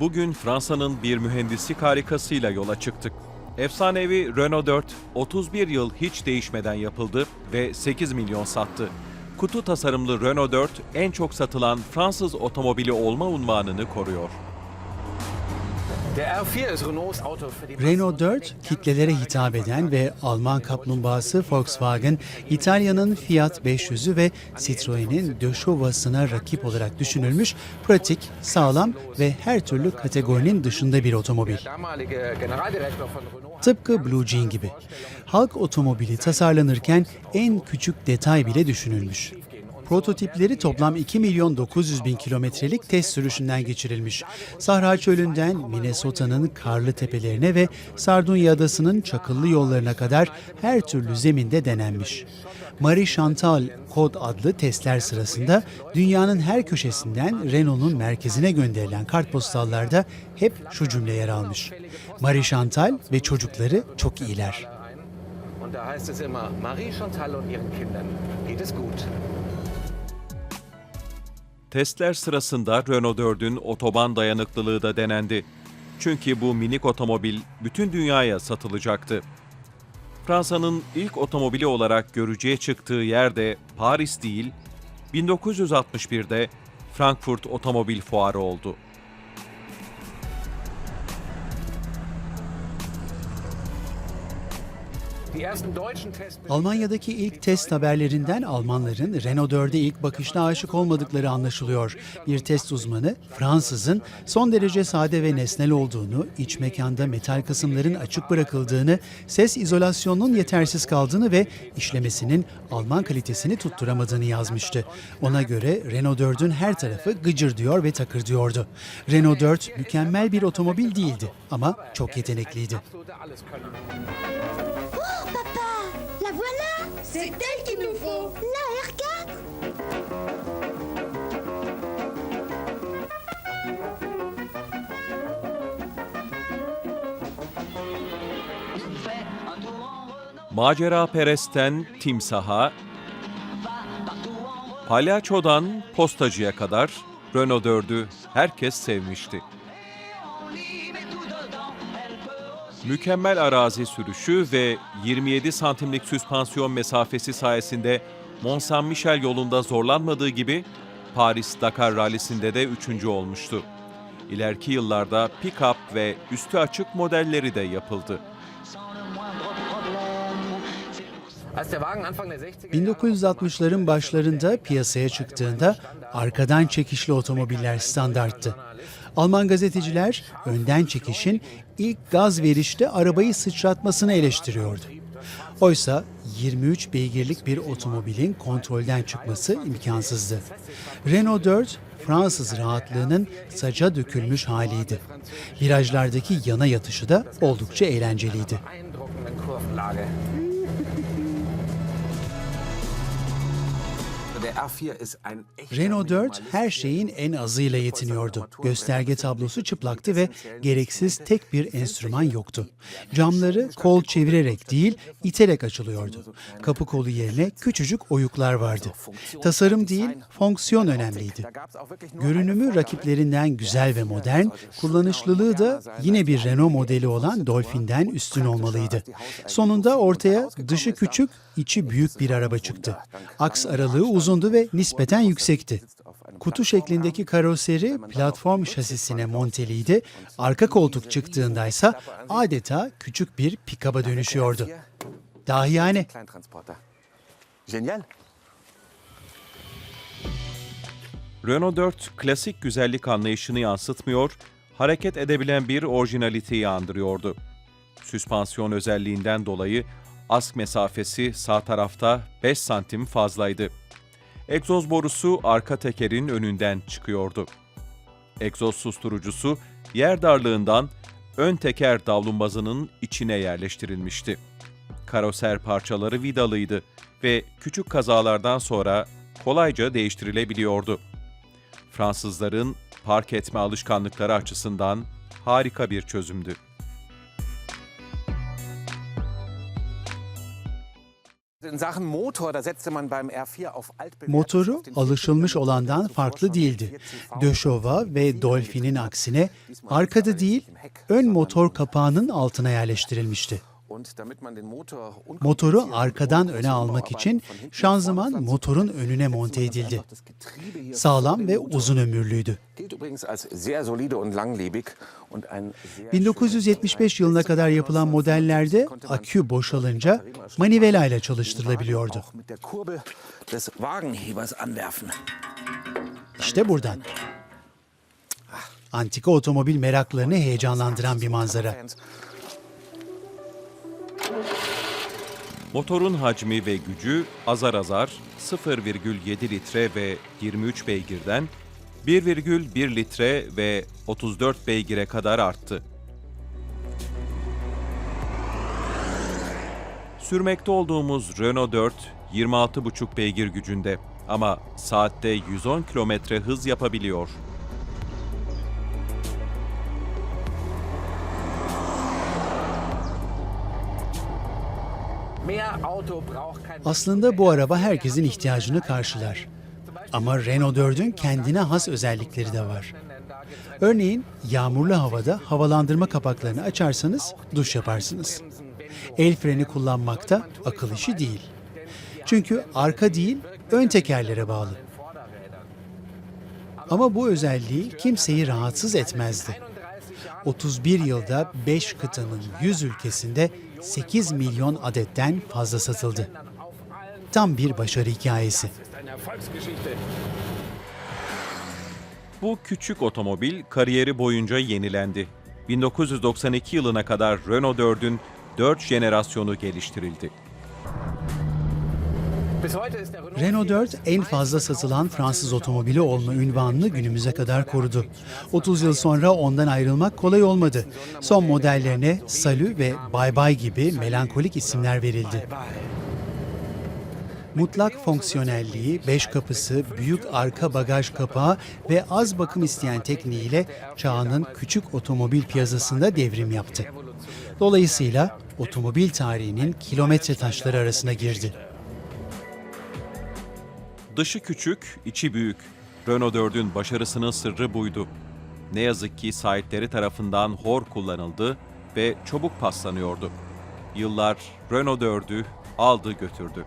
Bugün Fransa'nın bir mühendislik harikasıyla yola çıktık. Efsanevi Renault 4 31 yıl hiç değişmeden yapıldı ve 8 milyon sattı. Kutu tasarımlı Renault 4 en çok satılan Fransız otomobili olma unvanını koruyor. Renault 4 kitlelere hitap eden ve Alman kaplumbağası Volkswagen, İtalya'nın Fiat 500'ü ve Citroen'in Döşova'sına rakip olarak düşünülmüş pratik, sağlam ve her türlü kategorinin dışında bir otomobil. Tıpkı Blue Jean gibi. Halk otomobili tasarlanırken en küçük detay bile düşünülmüş. Prototipleri toplam 2 milyon 900 bin kilometrelik test sürüşünden geçirilmiş. Sahra Çölü'nden Minnesota'nın karlı tepelerine ve Sardunya Adası'nın çakıllı yollarına kadar her türlü zeminde denenmiş. Marie Chantal kod adlı testler sırasında dünyanın her köşesinden Renault'un merkezine gönderilen kartpostallarda hep şu cümle yer almış. Marie Chantal ve çocukları çok iyiler. da heißt es immer, Marie Chantal und ihren Kindern geht es gut. Testler sırasında Renault 4'ün otoban dayanıklılığı da denendi. Çünkü bu minik otomobil bütün dünyaya satılacaktı. Fransa'nın ilk otomobili olarak görücüye çıktığı yer de Paris değil, 1961'de Frankfurt Otomobil Fuarı oldu. Almanya'daki ilk test haberlerinden Almanların Renault 4'e ilk bakışta aşık olmadıkları anlaşılıyor. Bir test uzmanı Fransızın son derece sade ve nesnel olduğunu, iç mekanda metal kısımların açık bırakıldığını, ses izolasyonunun yetersiz kaldığını ve işlemesinin Alman kalitesini tutturamadığını yazmıştı. Ona göre Renault 4'ün her tarafı gıcır diyor ve takır diyordu. Renault 4 mükemmel bir otomobil değildi ama çok yetenekliydi. C'est elle qu'il nous faut La R4 Macera Perest'ten timsaha, palyaçodan postacıya kadar Renault 4'ü herkes sevmişti. Mükemmel arazi sürüşü ve 27 santimlik süspansiyon mesafesi sayesinde Mont Saint Michel yolunda zorlanmadığı gibi Paris-Dakar rallisinde de üçüncü olmuştu. İleriki yıllarda pick-up ve üstü açık modelleri de yapıldı. Als der Wagen Anfang der 60er 1960'ların başlarında piyasaya çıktığında arkadan çekişli otomobiller standarttı. Alman gazeteciler önden çekişin ilk gaz verişte arabayı sıçratmasını eleştiriyordu. Oysa 23 beygirlik bir otomobilin kontrolden çıkması imkansızdı. Renault 4 Fransız rahatlığının saca dökülmüş haliydi. Virajlardaki yana yatışı da oldukça eğlenceliydi. Renault 4 Minimalist, her şeyin en azıyla yetiniyordu. Gösterge tablosu çıplaktı ve gereksiz tek bir enstrüman yoktu. Camları kol çevirerek değil, iterek açılıyordu. Kapı kolu yerine küçücük oyuklar vardı. Tasarım değil, fonksiyon önemliydi. Görünümü rakiplerinden güzel ve modern, kullanışlılığı da yine bir Renault modeli olan Dolphin'den üstün olmalıydı. Sonunda ortaya dışı küçük, içi büyük bir araba çıktı. Aks aralığı uzundu ve nispeten yüksekti. Kutu şeklindeki karoseri platform şasisine monteliydi. Arka koltuk çıktığında ise adeta küçük bir pikaba dönüşüyordu. Dahiyane. Renault 4 klasik güzellik anlayışını yansıtmıyor, hareket edebilen bir orijinaliteyi andırıyordu. Süspansiyon özelliğinden dolayı ask mesafesi sağ tarafta 5 santim fazlaydı. Egzoz borusu arka tekerin önünden çıkıyordu. Egzoz susturucusu yer darlığından ön teker davlumbazının içine yerleştirilmişti. Karoser parçaları vidalıydı ve küçük kazalardan sonra kolayca değiştirilebiliyordu. Fransızların park etme alışkanlıkları açısından harika bir çözümdü. Motoru alışılmış olandan farklı değildi. 4CV Döşova ve Dolphin'in aksine arkada değil, ön motor kapağının altına yerleştirilmişti. Motoru arkadan öne almak için şanzıman motorun önüne monte edildi. Sağlam ve uzun ömürlüydü. Gilt übrigens als sehr solide und langlebig und ein sehr 1975 yılına kadar yapılan modellerde akü boşalınca manivela ile çalıştırılabiliyordu. İşte buradan. Antika otomobil meraklarını heyecanlandıran bir manzara. Motorun hacmi ve gücü azar azar 0,7 litre ve 23 beygirden 1,1 litre ve 34 beygire kadar arttı. Sürmekte olduğumuz Renault 4 26,5 beygir gücünde ama saatte 110 kilometre hız yapabiliyor. Aslında bu araba herkesin ihtiyacını karşılar. Ama Renault 4'ün kendine has özellikleri de var. Örneğin yağmurlu havada havalandırma kapaklarını açarsanız duş yaparsınız. El freni kullanmakta akıl işi değil. Çünkü arka değil, ön tekerlere bağlı. Ama bu özelliği kimseyi rahatsız etmezdi. 31 yılda 5 kıtanın 100 ülkesinde 8 milyon adetten fazla satıldı. Tam bir başarı hikayesi. Bu küçük otomobil kariyeri boyunca yenilendi. 1992 yılına kadar Renault 4'ün 4 jenerasyonu geliştirildi. Renault Renault 4 en fazla satılan Fransız otomobili olma ünvanını günümüze kadar korudu. 30 yıl sonra ondan ayrılmak kolay olmadı. Son modellerine Salü ve Bye Bye gibi melankolik isimler verildi. Mutlak fonksiyonelliği, beş kapısı, büyük arka bagaj kapağı ve az bakım isteyen tekniğiyle çağının küçük otomobil piyasasında devrim yaptı. Dolayısıyla otomobil tarihinin kilometre taşları arasına girdi. Dışı küçük, içi büyük. Renault 4'ün başarısının sırrı buydu. Ne yazık ki sahipleri tarafından hor kullanıldı ve çabuk paslanıyordu. Yıllar Renault 4'ü aldı götürdü.